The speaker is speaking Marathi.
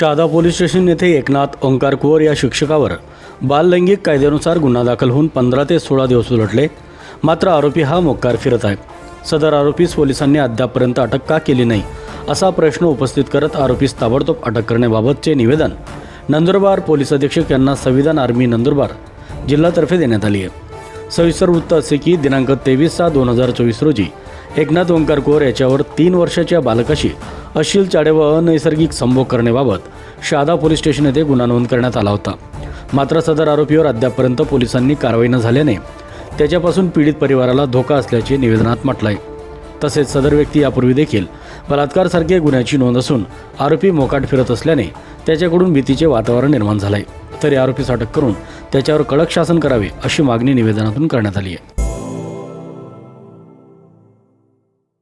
शहादा पोलीस स्टेशन येथे एकनाथ ओंकार कुवर या शिक्षकावर बाललैंगिक कायद्यानुसार गुन्हा दाखल होऊन पंधरा ते सोळा दिवस उलटले. मात्र आरोपी हा मोक्कार फिरत आहे. सदर आरोपीस पोलिसांनी अद्यापपर्यंत अटक का केली नाही असा प्रश्न उपस्थित करत आरोपीस ताबडतोब अटक करण्याबाबतचे निवेदन नंदुरबार पोलीस अधीक्षक यांना संविधान आर्मी नंदुरबार जिल्हातर्फे देण्यात आली आहे. सविस्तर वृत्त असे की दिनांक तेवीस सहा दोन हजार चोवीस रोजी एकनाथ ओंकार कोर याच्यावर तीन वर्षाच्या बालकाशी अश्लील चाडे व अनैसर्गिक संभोग करण्याबाबत शहादा पोलीस स्टेशन येथे गुन्हा नोंद करण्यात आला होता. मात्र सदर आरोपीवर अद्यापपर्यंत पोलिसांनी कारवाई न झाल्याने त्याच्यापासून पीडित परिवाराला धोका असल्याचे निवेदनात म्हटलं आहे तसेच सदर व्यक्ती यापूर्वी देखील बलात्कारसारखे गुन्ह्याची नोंद असून आरोपी मोकाट फिरत असल्याने त्याच्याकडून भीतीचे वातावरण निर्माण झालं आहे तरी आरोपीस अटक करून त्याच्यावर कडक शासन करावे अशी मागणी निवेदनातून करण्यात आली आहे.